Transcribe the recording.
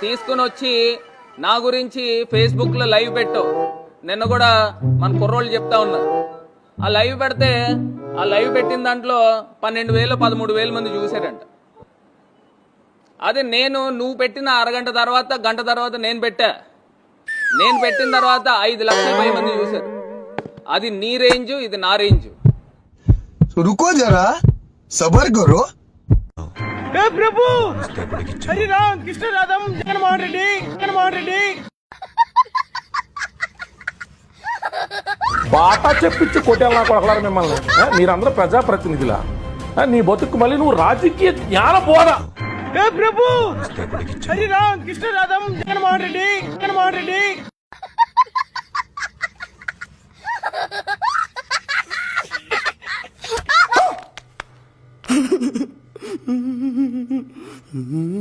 తీసుకుని వచ్చి నా గురించి ఫేస్బుక్లో లైవ్ పెట్టు. నిన్న కూడా మన కుర్రోళ్ళు చెప్తా ఉన్నారు ఆ లైవ్ పెడితే ఆ లైవ్ పెట్టిన దాంట్లో పన్నెండు వేలు పదమూడు వేల మంది చూశారంట. అదే నేను నువ్వు పెట్టిన అరగంట తర్వాత గంట తర్వాత నేను పెట్టా. నేను పెట్టిన తర్వాత ఐదు లక్షల పై మంది చూశారు. అది నీ రేంజ్ ఇది నా రేంజ్. ఏ ప్రభు! హరిరామ్ కృష్ణరాధం జగన్మోహన్ రెడ్డి జగన్మోహన్ రెడ్డి. బాటా చెప్పించి కొట్టేలా కొడకలారు మిమ్మల్ని. మీరందరూ ప్రజాప్రతినిధుల? నీ బతుకు మళ్ళీ నువ్వు రాజకీయ జ్ఞాన బోధ. ఏ ప్రభు! హరిరామ్ కృష్ణరాధం Jaganmohan Reddy Jaganmohan Reddy. Ha ha ha. 嗯嗯嗯嗯嗯嗯嗯嗯。